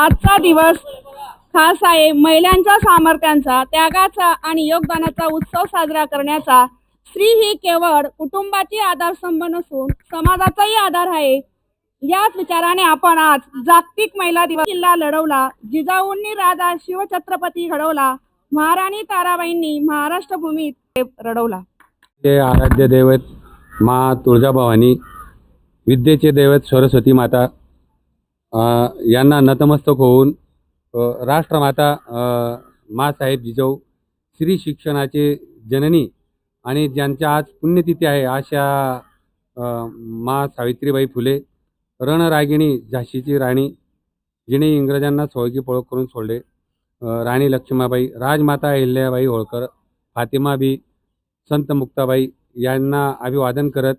आजचा दिवस खास आहे महिलांच्या सामर्थ्यांचा त्यागाचा आणि योगदानाचा उत्सव साजरा करण्याचा. स्त्री ही केवळ कुटुंबाची आधारस्तंभ नसून समाजाचाही आधार आहे. याच विचाराने आपण आज जागतिक महिला दिवस किल्ला लढवला जिजाऊंनी राजा शिवछत्रपती घडवला महाराणी ताराबाईंनी महाराष्ट्र भूमीत रडवला. ते आराध्य दैवत मा तुळजाभवानी विद्येचे दैवत सरस्वती माता यांना नतमस्तक होऊन राष्ट्रमाता अ, मासाहेब जिजाऊ श्री शिक्षणाचे जननी आणि ज्यांच्या आज पुण्यतिथी आहे अशा मा सावित्रीबाई फुले रणरागिणी झाशीची राणी जिने इंग्रजांना सोळगी पळख करून सोडले. राणी लक्ष्मीबाई राजमाता अहिल्याबाई होळकर फातिमाबी संत मुक्ताबाई यांना अभिवादन करत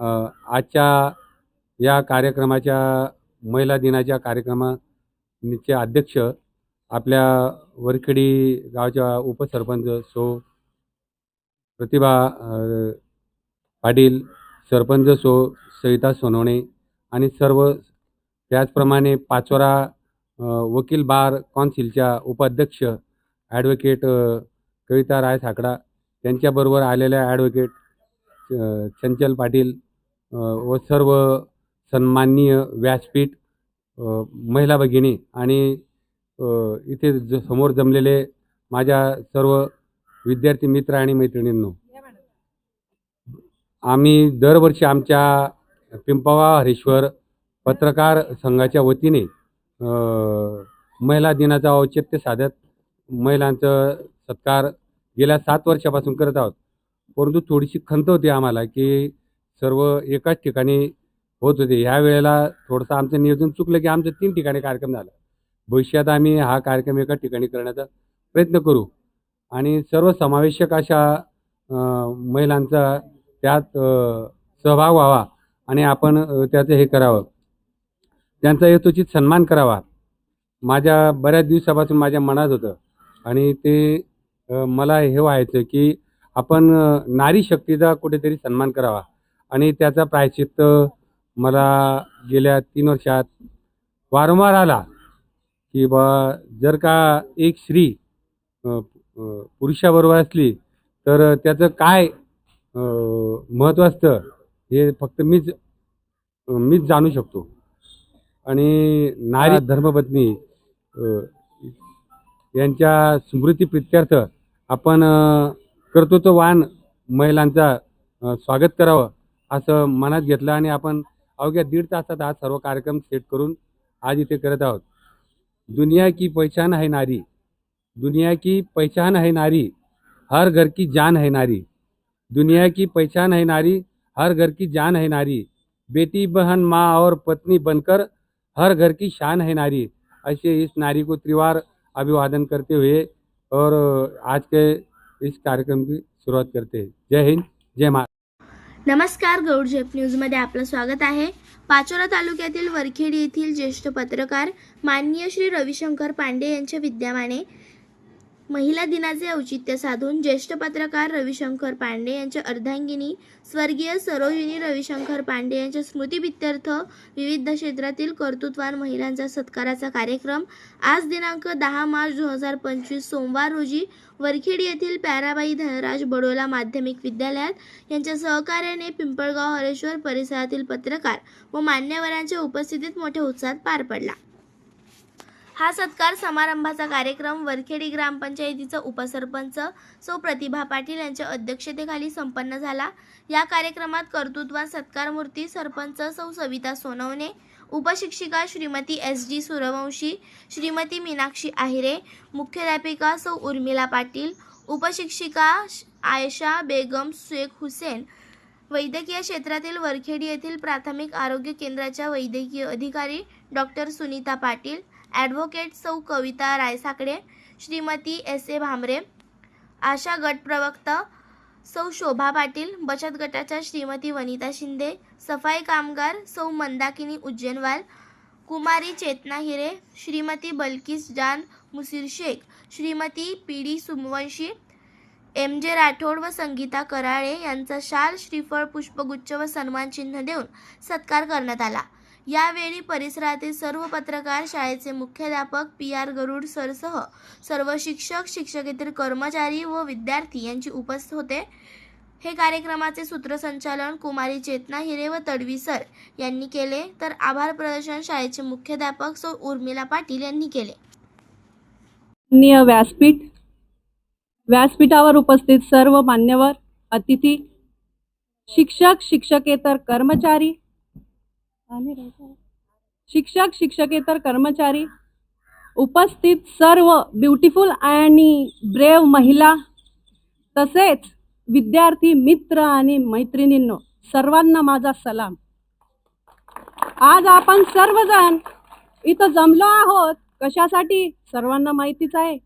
आजच्या या कार्यक्रमाच्या महिला दिनाच्या कार्यक्रमाचे अध्यक्ष आपल्या वरखेडी गावच्या उपसरपंच सो प्रतिभा पाटील सरपंच सो सविता सोनवणे आणि सर्व त्याचप्रमाणे पाचोरा वकील बार कौन्सिलच्या उपाध्यक्ष ॲडव्होकेट कविता राय साकडा त्यांच्याबरोबर आलेल्या ॲडव्होकेट चंचल पाटील व सर्व सन्माननीय व्यासपीठ महिला भगिनी आणि इथे ज समोर जमलेले माझ्या सर्व विद्यार्थी मित्र आणि मैत्रिणींनो. आम्ही दरवर्षी आमच्या पिंपवा हरेश्वर पत्रकार संघाच्या वतीने महिला दिनाचं औचित्य साधत महिलांचं सत्कार गेल्या सात वर्षापासून करत आहोत. परंतु थोडीशी खंत होती आम्हाला की सर्व एकाच ठिकाणी होत होते. ह्या वेळेला थोडंसं आमचं नियोजन चुकलं की आमचं तीन ठिकाणी कार्यक्रम झाला. भविष्यात आम्ही हा कार्यक्रम एका ठिकाणी करण्याचा प्रयत्न करू. आणि सर्व समावेशक अशा महिलांचा त्यात सहभाग व्हावा आणि आपण त्याचं हे करावं. त्यांचा यथोचित सन्मान करावा. माझ्या बऱ्याच दिवसापासून माझ्या मनात होतं. आणि ते मला हे व्हायचं की आपण नारी शक्तीचा कुठेतरी सन्मान करावा. आणि त्याचा प्रायश्चित्त मला गेल्या तीन वर्षात वारंवार आला की बा जर का एक स्त्री पुरुषाबरोबर असली तर त्याचं काय महत्त्व असतं हे फक्त मीच मीच जाणू शकतो. आणि नारी धर्मपत्नी यांच्या स्मृतीप्रित्यर्थ आपण अ, कर्तृत्ववान महिलांचा स्वागत करावं असं मनात घेतलं आणि आपण अवघ्या दीड तासात हा सर्व कार्यक्रम सेट करून आज इथे करत आहोत. दुनिया की पहचान है नारी. दुनिया की पहचान है नारी हर घर की जान है नारी. दुनिया की पहचान है नारी हर घर की जान है नारी. बेटी बहन माँ और पत्नी बनकर हर घर की शान है नारी. ऐसे इस नारी को त्रिवार अभिवादन करते हुए और आज के इस कार्यक्रम की शुरुआत करते हैं. जय हिंद जय महाराष्ट्र नमस्कार गौड झेप न्यूजमध्ये आपलं स्वागत आहे. पाचोरा तालुक्यातील वरखेडी येथील ज्येष्ठ पत्रकार माननीय श्री रविशंकर पांडे यांच्या विद्यमाने महिला दिनाचे औचित्य साधून ज्येष्ठ पत्रकार रविशंकर पांडे यांच्या अर्धांगिनी स्वर्गीय सरोजिनी रविशंकर पांडे यांच्या स्मृतीप्रित्यर्थ विविध क्षेत्रातील कर्तृत्वान महिलांचा सत्काराचा कार्यक्रम आज दिनांक दहा मार्च दोन हजार पंचवीस सोमवार रोजी वरखेड येथील पॅराबाई धनराज बडोला माध्यमिक विद्यालयात यांच्या सहकार्याने पिंपळगाव हरेश्वर परिसरातील पत्रकार व मान्यवरांच्या उपस्थितीत मोठ्या उत्साहात पार पडला. हा सत्कार समारंभाचा कार्यक्रम वरखेडी ग्रामपंचायतीचा उपसरपंच सौ प्रतिभा पाटील यांच्या अध्यक्षतेखाली संपन्न झाला. या कार्यक्रमात कर्तृत्वान सत्कारमूर्ती सरपंच सौ सविता सोनवणे उपशिक्षिका श्रीमती एस जी सूर्यवंशी श्रीमती मीनाक्षी आहिरे मुख्याध्यापिका सौ उर्मिला पाटील उपशिक्षिका श- आयशा बेगम शेख हुसेन वैद्यकीय क्षेत्रातील वरखेडी येथील प्राथमिक आरोग्य केंद्राच्या वैद्यकीय अधिकारी डॉक्टर सुनीता पाटील ॲडव्होकेट सौ कविता रायसाकडे श्रीमती एस ए भामरे आशा गट प्रवक्ता सौ शोभा पाटील बचत गटाच्या श्रीमती वनिता शिंदे सफाई कामगार Sau Mandakini Ujjainwal Kumari Chetna Hire Shrimati Balkis Jan Musir Shaikh Shrimati P D Sumvanshi M J Rathod व संगीता कराळे यांचा शाल श्रीफळ पुष्पगुच्छ व सन्मानचिन्ह देऊन सत्कार करण्यात आला. यावेळी परिसरातील सर्व पत्रकार शाळेचे मुख्याध्यापक पी आर गरुड सरसह सर्व शिक्षक शिक्षकेतर कर्मचारी व विद्यार्थी यांची उपस्थित होते. हे कार्यक्रमाचे सूत्रसंचालन कुमारी चेतना हिरे व तडवी सर यांनी केले. तर आभार प्रदर्शन शाळेचे मुख्याध्यापक सौ उर्मिला पाटील यांनी केले. व्यासपीठ व्यासपीठावर उपस्थित सर्व मान्यवर अतिथी शिक्षक शिक्षकेतर कर्मचारी शिक्षक शिक्षकेतर कर्मचारी उपस्थित सर्व ब्युटिफुल आणि ब्रेव महिला तसेच विद्यार्थी मित्र आणि मैत्रिणींनो सर्वांना माझा सलाम. आज आपण सर्वजण इथं जमलो आहोत. कशासाठी? सर्वांना माहितीच आहे.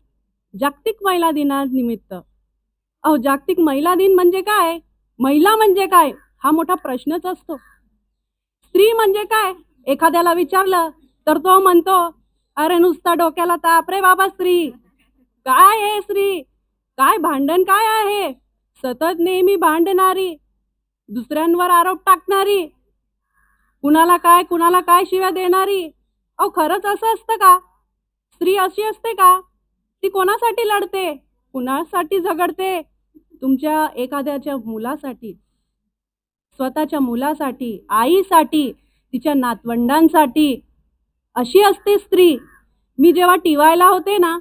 जागतिक महिला दिनानिमित्त. अहो जागतिक महिला दिन म्हणजे काय? महिला म्हणजे काय? हा मोठा प्रश्नच असतो. स्त्री म्हणजे काय? एखाद्याला विचारलं तर तो म्हणतो अरे नुसता डोक्याला ताप रे बाबा स्त्री. काय आहे स्त्री? काय भांडण काय आहे? सतत नेहमी भांडणारी दुसऱ्यांवर आरोप टाकणारी कुणाला काय कुणाला काय शिव्या देणारी? अहो खरंच असं असतं का? स्त्री अशी असते का? ती कोणासाठी लढते? कुणासाठी झगडते? तुमच्या एखाद्याच्या मुलासाठी स्वतःच्या मुलासाठी आईसाठी तिच्या नातवंडांसाठी. अशी असते स्त्री. मी जेव्हा टिवायला होते ना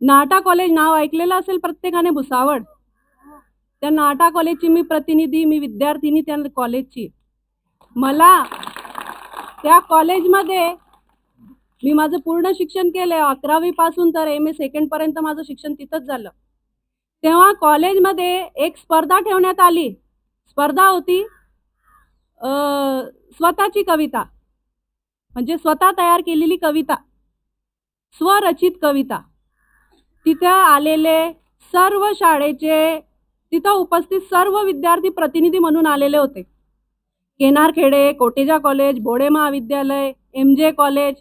नाटा कॉलेज नाव ऐकलेलं असेल प्रत्येकाने भुसावळ. त्या नाटा कॉलेजची मी प्रतिनिधी मी विद्यार्थिनी त्या कॉलेजची. मला त्या कॉलेजमध्ये मी माझं पूर्ण शिक्षण केलं. अकरावी पासून तर एम ए सेकंडपर्यंत माझं शिक्षण तिथंच झालं. तेव्हा कॉलेजमध्ये एक स्पर्धा ठेवण्यात आली. स्पर्धा होती स्वतःची कविता. म्हणजे स्वतः तयार केलेली कविता. स्वरचित कविता. तिथं आलेले सर्व शाळेचे तिथं उपस्थित सर्व विद्यार्थी प्रतिनिधी म्हणून आलेले होते. केनारखेडे कोटेजा कॉलेज बोडे महाविद्यालय एम जे कॉलेज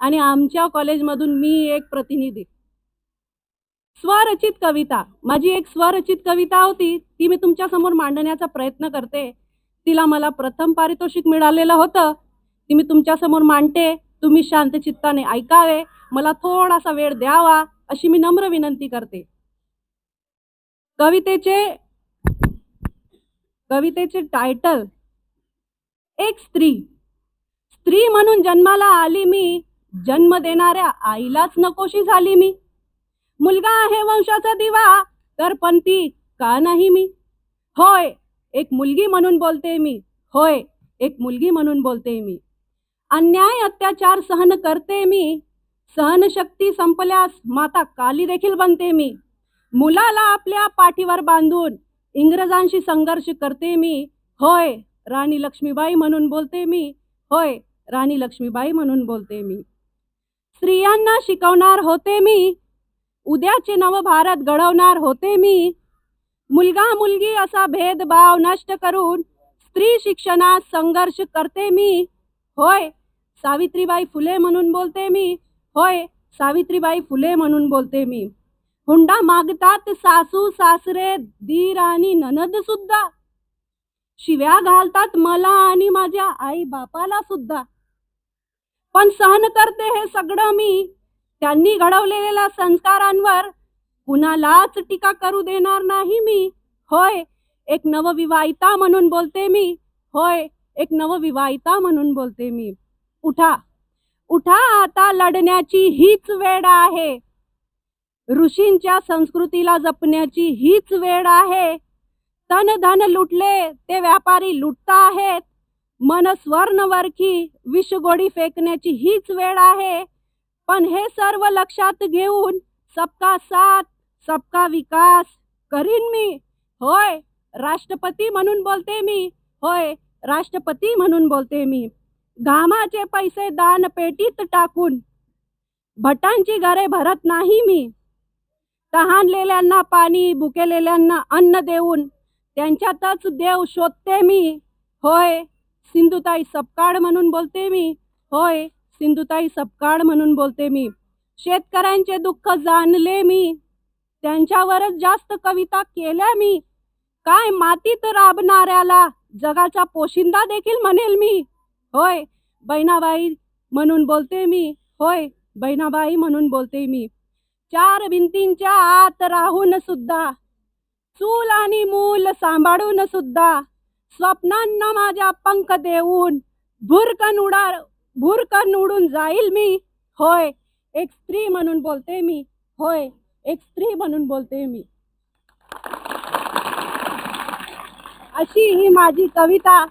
आणि आमच्या कॉलेजमधून मी एक प्रतिनिधी. स्वरचित कविता. माझी एक स्वरचित कविता होती ती मी तुमच्यासमोर मांडण्याचा प्रयत्न करते. तिला मला प्रथम पारितोषिक मिळालेलं होतं ती मी तुमच्यासमोर मांडते तुम्ही शांत चित्ताने ऐकावे मला थोडासा वेळ द्यावा अशी मी नम्र विनंती करते. कवितेचे कवितेचे टायटल एक स्त्री. स्त्री म्हणून जन्माला आली मी जन्म देणाऱ्या आईलाच नकोशी झाली मी. मुलगा आहे वंशाचा दिवा तर पण ती का नाही मी? होय एक मुलगी म्हणून बोलते मी. होय एक मुलगी म्हणून बोलते मी. अन्याय अत्याचार सहन करते मी. सहनशक्ती संपल्यास माता काली देखील बनते मी. मुलाला आपल्या पाठीवर बांधून इंग्रजांशी संघर्ष करते मी. होय राणी लक्ष्मीबाई म्हणून बोलते मी. होय राणी लक्ष्मीबाई म्हणून बोलते मी. स्त्रियांना शिकवणार होते मी. उद्याचे नवभारत घडवणार होते मी. मुलगा मुलगी असा भेदभाव नष्ट करून स्त्री शिक्षणात संघर्ष करते मी. होय सावित्रीबाई फुले म्हणून बोलते मी. होय सावित्रीबाई फुले म्हणून बोलते मी. हुंडा मागतात सासू सासरे दीर आणि ननद सुद्धा. शिव्या घालतात मला आणि माझ्या आई बापाला सुद्धा. पण सहन करते हे सगळं मी. त्यांनी घडवलेल्या संस्कारांवर कुणालाच टीका करू देणार नाही मी. होय एक नवविवाहिता म्हणून बोलते मी. होय एक नवविवाहिता म्हणून बोलते मी. उठा उठा आता लढण्याची हीच वेळ आहे. ऋषींच्या संस्कृतीला जपण्याची हीच वेळ आहे. तन धन लुटले ते व्यापारी लुटता आहेत. मन स्वर्णवरखी विषगोडी फेकण्याची हीच वेळ आहे. पण हे सर्व लक्षात घेऊन सबका साथ सबका विकास करीन मी. होय राष्ट्रपती म्हणून बोलते मी. होय राष्ट्रपती म्हणून बोलते मी. घामाचे पैसे दान पेटीत टाकून भटांची घरे भरत नाही मी. तहानलेल्यांना पाणी भुकेलेल्यांना अन्न देऊन त्यांच्यातच देव शोधते मी. होय सिंधुताई सपकाळ म्हणून बोलते मी. होय सिंधुताई सपकाळ म्हणून बोलते मी. शेतकऱ्यांचे दुःख जाणले मी. त्यांच्यावरच जास्त कविता केल्या मी. काय मातीत राबणाऱ्याला जगाचा पोशिंदा देखील म्हणेल मी. होय बहिणाबाई म्हणून बोलते मी. होय बहिणाबाई म्हणून बोलते मी. चार भिंतींच्या आत राहून सुद्धा चूल आणि मूल सांभाळून सुद्धा स्वप्नांना माझ्या पंख देऊन भुरकन उडा भुरकन उडून जाईल मी. होय एक स्त्री म्हणून बोलते मी. होय एक स्त्री म्हणून बोलते मी. अशी ही माझी कविता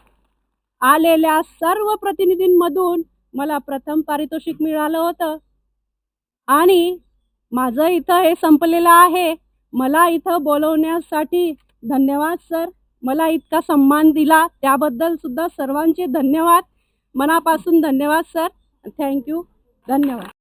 आलेल्या सर्व प्रतिनिधींमधून मला प्रथम पारितोषिक मिळालं होतं. आणि माझं इथं हे संपलेलं आहे. मला इथं बोलवण्यासाठी धन्यवाद सर. मला इतका सन्मान दिला. त्याबद्दल सुद्धा सर्वांचे धन्यवाद. मनापासून धन्यवाद सर. थँक्यू धन्यवाद.